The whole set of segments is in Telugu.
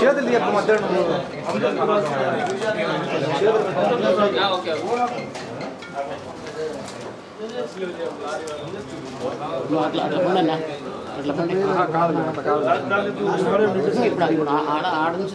చేతులు చెప్పు మధ్య నువ్వు అట్లా అట్లా పండి అట్లా పండి ఇప్పుడు అది కూడా ఆడ ఆడ నుంచి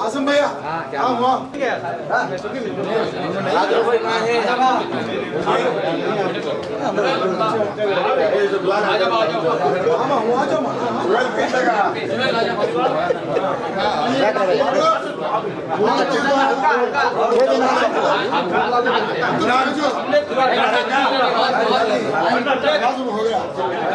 आसम भैया हाँ हुआ is a black. आ जाओ आ जाओ हम हम आ जाओ वेल पीछे का सुनील आ जाओ बहुत अच्छा हल्का हल्का दे देना ना जो हमने तुम्हारा हो गया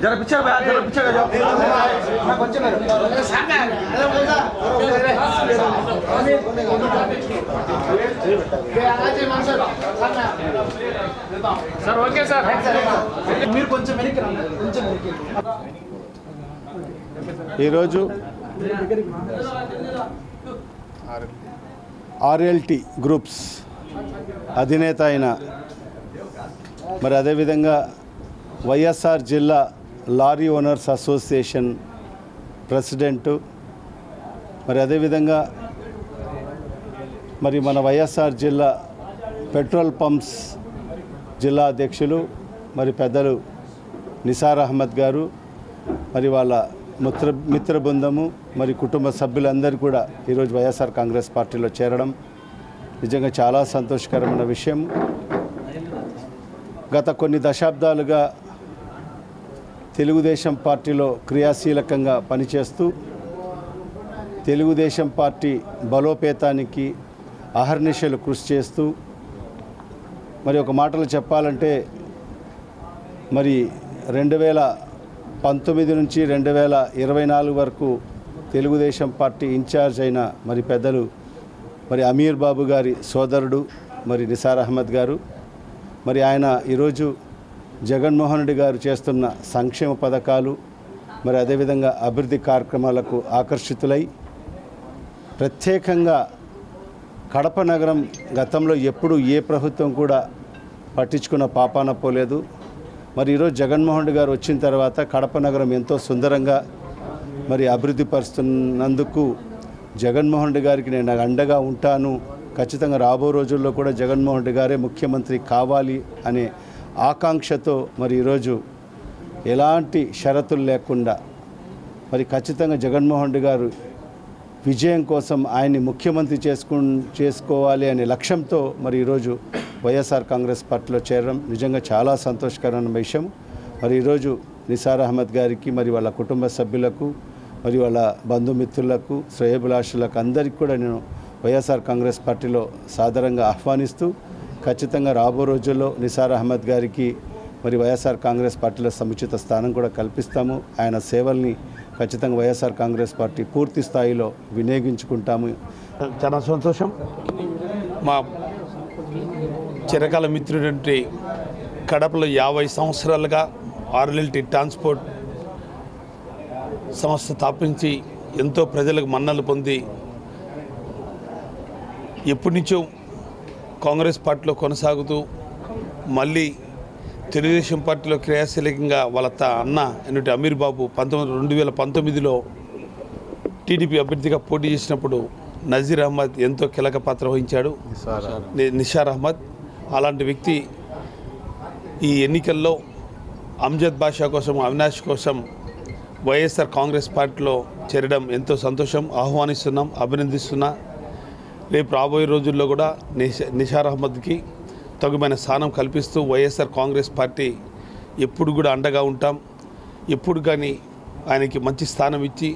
जरा पीछे जरा पीछे का जाओ बच्चे में సార్ ఓకే సార్. మీరు కొంచెం వెనక్కి కొంచెం వెనక్కి ఈరోజు ఆర్ఎల్టి గ్రూప్స్ అధినేత అయిన మరి అదేవిధంగా వైఎస్ఆర్ జిల్లా లారీ ఓనర్స్ అసోసియేషన్ ప్రెసిడెంటు మరి అదేవిధంగా మరి మన వైఎస్ఆర్ జిల్లా పెట్రోల్ పంప్స్ జిల్లా అధ్యక్షులు మరి పెద్దలు నిసార్ అహ్మద్ గారు మరి వాళ్ళ మిత్ర మిత్ర బృందము మరి కుటుంబ సభ్యులందరూ కూడా ఈరోజు వైఎస్ఆర్ కాంగ్రెస్ పార్టీలో చేరడం నిజంగా చాలా సంతోషకరమైన విషయం. గత కొన్ని దశాబ్దాలుగా తెలుగుదేశం పార్టీలో క్రియాశీలకంగా పనిచేస్తూ తెలుగుదేశం పార్టీ బలోపేతానికి అహర్నిశలు కృషి చేస్తూ మరి ఒక మాటలు చెప్పాలంటే మరి రెండు వేల పంతొమ్మిది నుంచి రెండు వేల ఇరవై నాలుగు వరకు తెలుగుదేశం పార్టీ ఇన్ఛార్జ్ అయిన మరి పెద్దలు మరి అమీర్ బాబు గారి సోదరుడు మరి నిసార్ అహ్మద్ గారు మరి ఆయన ఈరోజు జగన్మోహన్ రెడ్డి గారు చేస్తున్న సంక్షేమ పథకాలు మరి అదేవిధంగా అభివృద్ధి కార్యక్రమాలకు ఆకర్షితులై ప్రత్యేకంగా కడప నగరం గతంలో ఎప్పుడు ఏ ప్రభుత్వం కూడా పట్టించుకున్న పాపాన పోలేదు. మరి ఈరోజు జగన్మోహన్ రెడ్డి గారు వచ్చిన తర్వాత కడప నగరం ఎంతో సుందరంగా మరి అభివృద్ధి పరుస్తున్నందుకు జగన్మోహన్ రెడ్డి గారికి నేను అండగా ఉంటాను. ఖచ్చితంగా రాబో రోజుల్లో కూడా జగన్మోహన్ రెడ్డి గారే ముఖ్యమంత్రి కావాలి అనే ఆకాంక్షతో మరి ఈరోజు ఎలాంటి షరతులు లేకుండా మరి ఖచ్చితంగా జగన్మోహన్ రెడ్డి గారు విజయం కోసం ఆయన్ని ముఖ్యమంత్రి చేసుకు చేసుకోవాలి అనే లక్ష్యంతో మరి ఈరోజు వైఎస్ఆర్ కాంగ్రెస్ పార్టీలో చేరడం నిజంగా చాలా సంతోషకరమైన విషయం. మరి ఈరోజు నిసార్ అహ్మద్ గారికి మరి వాళ్ళ కుటుంబ సభ్యులకు మరి వాళ్ళ బంధుమిత్రులకు శ్రేయభిలాషులకు అందరికీ కూడా నేను వైఎస్ఆర్ కాంగ్రెస్ పార్టీలో సాధారణంగా ఆహ్వానిస్తూ ఖచ్చితంగా రాబో రోజుల్లో నిసార్ అహ్మద్ గారికి మరి వైఎస్ఆర్ కాంగ్రెస్ పార్టీలో సముచిత స్థానం కూడా కల్పిస్తాము. ఆయన సేవల్ని ఖచ్చితంగా వైఎస్ఆర్ కాంగ్రెస్ పార్టీ పూర్తి స్థాయిలో వినియోగించుకుంటాము. చాలా సంతోషం. మా చిరకాల మిత్రుడంటే కడపలో యాభై సంవత్సరాలుగా ఆర్ఎల్టీ ట్రాన్స్పోర్ట్ సంస్థ స్థాపించి ఎంతో ప్రజలకు మన్నలు పొంది ఎప్పటి నుంచో కాంగ్రెస్ పార్టీలో కొనసాగుతూ మళ్ళీ తెలుగుదేశం పార్టీలో క్రియాశీలకంగా వాళ్ళ త- అన్న ఎన్నుటి అమీర్ బాబు పంతొమ్మిది రెండు వేల పంతొమ్మిదిలో టీడీపీ అభ్యర్థిగా పోటీ చేసినప్పుడు నజీర్ అహ్మద్ ఎంతో కీలక పాత్ర వహించాడు. నిషార్ అహ్మద్. అలాంటి వ్యక్తి ఈ ఎన్నికల్లో అమ్జద్ బాషా కోసం అవినాష్ కోసం వైఎస్ఆర్ కాంగ్రెస్ పార్టీలో చేరడం ఎంతో సంతోషం. ఆహ్వానిస్తున్నాం అభినందిస్తున్నా. రేపు రాబోయే రోజుల్లో కూడా నిషా నిషార్ అహ్మద్కి తగుమైన స్థానం కల్పిస్తూ వైఎస్ఆర్ కాంగ్రెస్ పార్టీ ఎప్పుడు కూడా అండగా ఉంటాం. ఎప్పుడు కానీ ఆయనకి మంచి స్థానం ఇచ్చి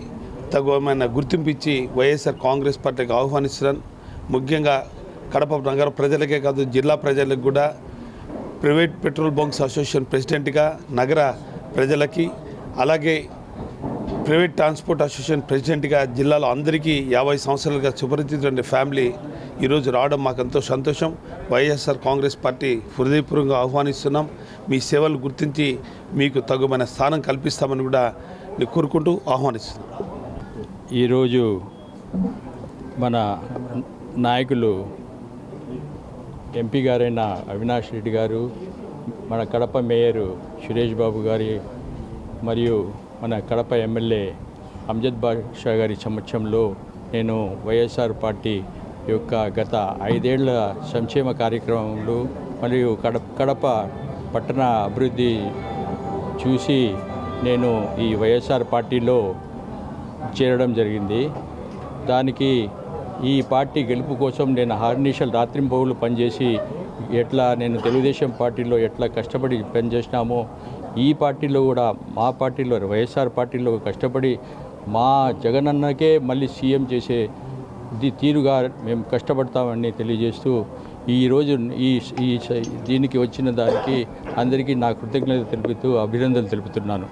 తగుమైన గుర్తింపు ఇచ్చి వైఎస్ఆర్ కాంగ్రెస్ పార్టీకి ఆహ్వానిస్తున్నాను ముఖ్యంగా కడప నగర ప్రజలకే కాదు జిల్లా ప్రజలకు కూడా ప్రైవేట్ పెట్రోల్ బంక్స్ అసోసియేషన్ ప్రెసిడెంట్గా నగర ప్రజలకి అలాగే ప్రైవేట్ ట్రాన్స్పోర్ట్ అసోసియేషన్ ప్రెసిడెంట్గా జిల్లాలో అందరికీ యాభై సంవత్సరాలుగా సుపరిచితున్న ఫ్యామిలీ ఈరోజు రావడం మాకు ఎంతో సంతోషం. వైఎస్ఆర్ కాంగ్రెస్ పార్టీ హృదయపూర్వకంగా ఆహ్వానిస్తున్నాం. మీ సేవలు గుర్తించి మీకు తగుమైన స్థానం కల్పిస్తామని కూడా నేను కోరుకుంటూ ఆహ్వానిస్తున్నాం. ఈరోజు మన నాయకులు ఎంపీ గారైన అవినాష్ రెడ్డి గారు మన కడప మేయర్ సురేష్ బాబు గారి మరియు మన కడప ఎమ్మెల్యే అమ్జద్ బాషా గారి సమక్షంలో నేను వైఎస్ఆర్ పార్టీ యొక్క గత ఐదేళ్ళ సంక్షేమ కార్యక్రమంలో మరియు కడప కడప పట్టణ అభివృద్ధి చూసి నేను ఈ వైఎస్ఆర్ పార్టీలో చేరడం జరిగింది. దానికి ఈ పార్టీ గెలుపు కోసం నేను హార్నిషల్ రాత్రింపవులు పనిచేసి ఎట్లా నేను తెలుగుదేశం పార్టీలో ఎట్లా కష్టపడి పనిచేసినామో ఈ పార్టీలో కూడా మా పార్టీలో వైఎస్ఆర్ పార్టీలో కష్టపడి మా జగనన్నకే మళ్ళీ సీఎం చేసే తీరుగా మేము కష్టపడతామని తెలియజేస్తూ ఈరోజు ఈ ఈ దీనికి వచ్చిన దానికి అందరికీ నా కృతజ్ఞత తెలుపుతూ అభినందనలు తెలుపుతున్నాను.